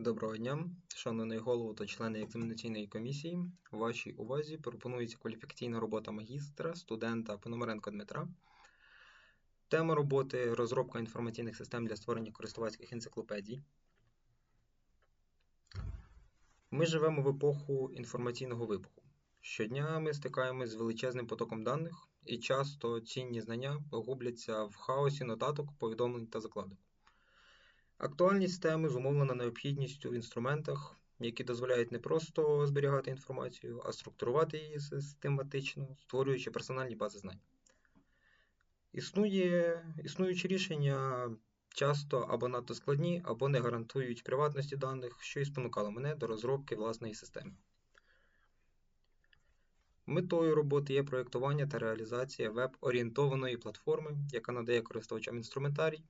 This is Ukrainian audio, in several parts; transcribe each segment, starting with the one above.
Доброго дня, шановний голово та члени екзаменаційної комісії. Вашій увазі пропонується кваліфікаційна робота магістра, студента Пономаренко Дмитра. Тема роботи розробка інформаційних систем для створення користувацьких енциклопедій. Ми живемо в епоху інформаційного вибуху. Щодня ми стикаємось з величезним потоком даних, і часто цінні знання губляться в хаосі нотаток, повідомлень та закладок. Актуальність теми зумовлена необхідністю в інструментах, які дозволяють не просто зберігати інформацію, а структурувати її систематично, створюючи персональні бази знань. Існує, Існуючі рішення часто або надто складні, або не гарантують приватності даних, що і спонукало мене до розробки власної системи. Метою роботи є проєктування та реалізація веб-орієнтованої платформи, яка надає користувачам інструментарій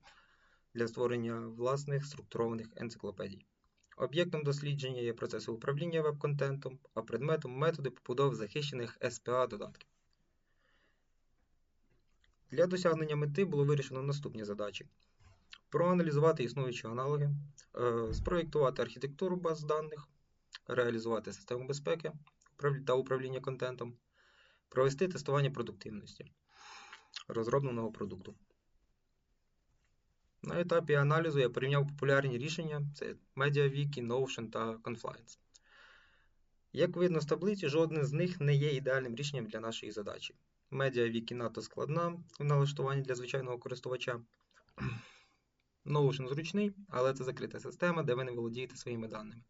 для створення власних структурованих енциклопедій. Об'єктом дослідження є процеси управління веб-контентом, а предметом методи побудови захищених SPA додатків. Для досягнення мети було вирішено наступні задачі: проаналізувати існуючі аналоги, е, спроєктувати архітектуру баз даних, реалізувати систему безпеки та управління контентом, провести тестування продуктивності розробленого продукту. На етапі аналізу я порівняв популярні рішення: це MediaWiki, Notion та Confluence. Як видно з таблиці, жодне з них не є ідеальним рішенням для нашої задачі. MediaWiki надто складна в налаштуванні для звичайного користувача. Notion зручний, але це закрита система, де ви не володієте своїми даними.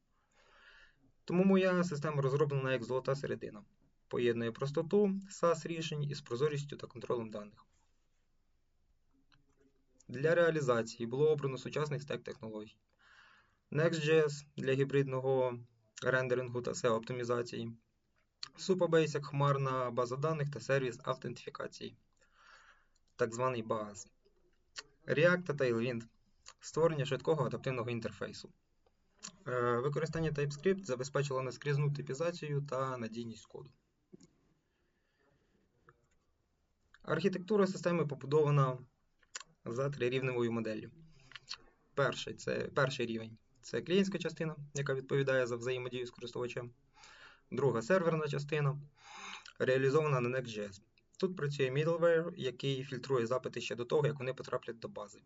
Тому моя система розроблена як золота середина. Поєднує простоту SaaS рішень із прозорістю та контролем даних. Для реалізації було обрано сучасний стек технологій. Next.js для гібридного рендерингу та SEO оптимізації. Supabase як хмарна база даних та сервіс автентифікації, так званий BAS. React та Tailwind створення швидкого адаптивного інтерфейсу. Е, використання TypeScript забезпечило наскрізну типізацію та надійність коду. Архітектура системи побудована за трирівневою моделлю. Перший це, перший рівень це клієнтська частина, яка відповідає за взаємодію з користувачем. Друга серверна частина, реалізована на Next.js. Тут працює middleware, який фільтрує запити ще до того, як вони потраплять до бази.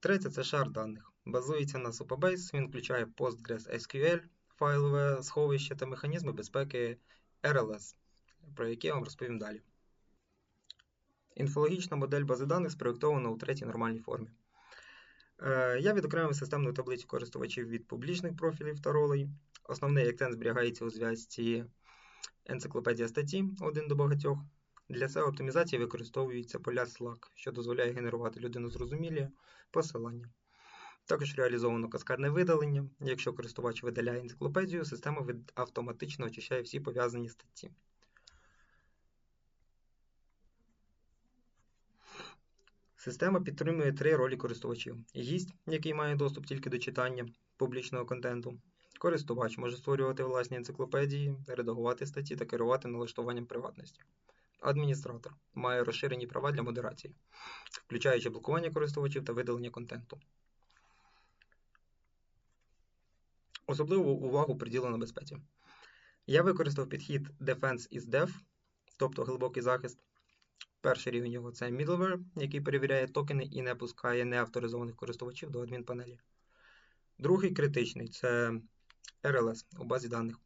Третє це шар даних. Базується на Supabase, він включає PostgreSQL, файлове сховище та механізми безпеки RLS, про які я вам розповім далі. Інфологічна модель бази даних спроєктована у третій нормальній формі. Е, я відокремив системну таблицю користувачів від публічних профілів та ролей. Основний акцент зберігається у зв'язці енциклопедія статті один до багатьох. Для SEO оптимізації використовуються поля Slack, що дозволяє генерувати людинозрозумілі посилання. Також реалізовано каскадне видалення. Якщо користувач видаляє енциклопедію, система автоматично очищає всі пов'язані статті. Система підтримує три ролі користувачів: гість, який має доступ тільки до читання публічного контенту. Користувач може створювати власні енциклопедії, редагувати статті та керувати налаштуванням приватності. Адміністратор має розширені права для модерації, включаючи блокування користувачів та видалення контенту. Особливу увагу приділено безпеці. Я використав підхід Defense is Dev, тобто глибокий захист. Перший рівень його це middleware, який перевіряє токени і не пускає неавторизованих користувачів до адмінпанелі. Другий критичний це RLS у базі даних.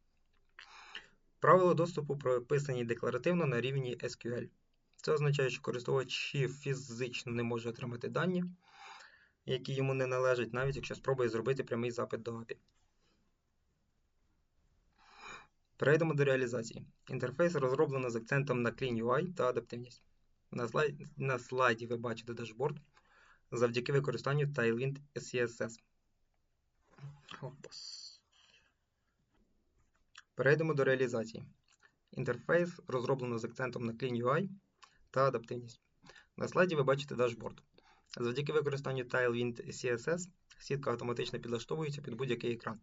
Правила доступу прописані декларативно на рівні SQL. Це означає, що користувач фізично не може отримати дані, які йому не належать, навіть якщо спробує зробити прямий запит до API. Перейдемо до реалізації. Інтерфейс розроблено з акцентом на Clean UI та адаптивність. На слайді, на слайді ви бачите дашборд завдяки використанню Tailwind CSS. Перейдемо до реалізації. Інтерфейс розроблено з акцентом на Clean UI та адаптивність. На слайді ви бачите дашборд. Завдяки використанню Tailwind CSS сітка автоматично підлаштовується під будь-який екран.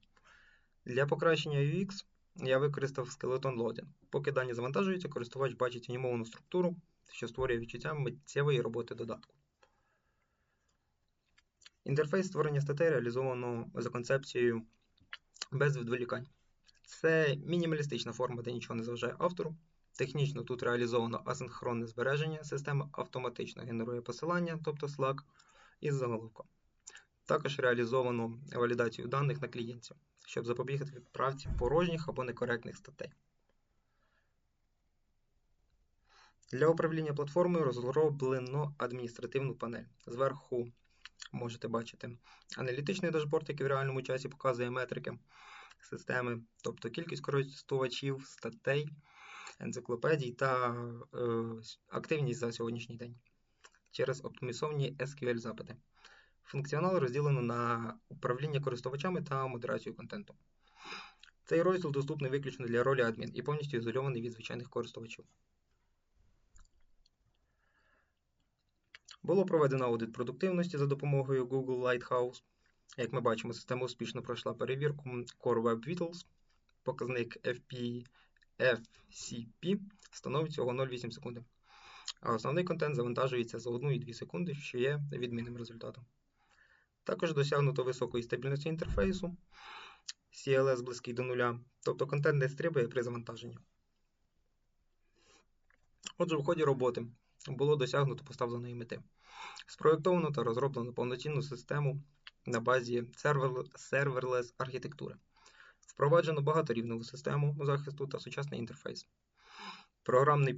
Для покращення UX я використав Skeleton Loading. Поки дані завантажуються, користувач бачить анімовану структуру, що створює відчуття миттєвої роботи додатку. Інтерфейс створення статей реалізовано за концепцією без відволікань. Це мінімалістична форма, де нічого не заважає автору. Технічно тут реалізовано асинхронне збереження, система автоматично генерує посилання, тобто Slack, із заголовком. Також реалізовано валідацію даних на клієнтів, щоб запобігти відправці порожніх або некоректних статей. Для управління платформою розроблено адміністративну панель. Зверху можете бачити аналітичний дашборд, який в реальному часі показує метрики системи, тобто кількість користувачів, статей, енциклопедій та е, активність за сьогоднішній день через оптимізовані SQL запити. Функціонал розділено на управління користувачами та модерацію контенту. Цей розділ доступний виключно для ролі адмін і повністю ізольований від звичайних користувачів. Було проведено аудит продуктивності за допомогою Google Lighthouse. Як ми бачимо, система успішно пройшла перевірку Core Web Vitals. Показник FP, FCP становить всього 0,8 секунди. А основний контент завантажується за 1-2 секунди, що є відмінним результатом. Також досягнуто високої стабільності інтерфейсу, CLS близький до нуля, тобто контент не стрибає при завантаженні. Отже, в ході роботи було досягнуто поставленої мети. Спроєктовано та розроблено повноцінну систему на базі серверлес архітектури. Впроваджено багаторівневу систему захисту та сучасний інтерфейс. Програмний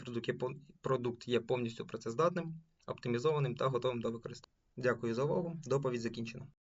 продукт є повністю працездатним, оптимізованим та готовим до використання. Дякую за увагу. Доповідь закінчена.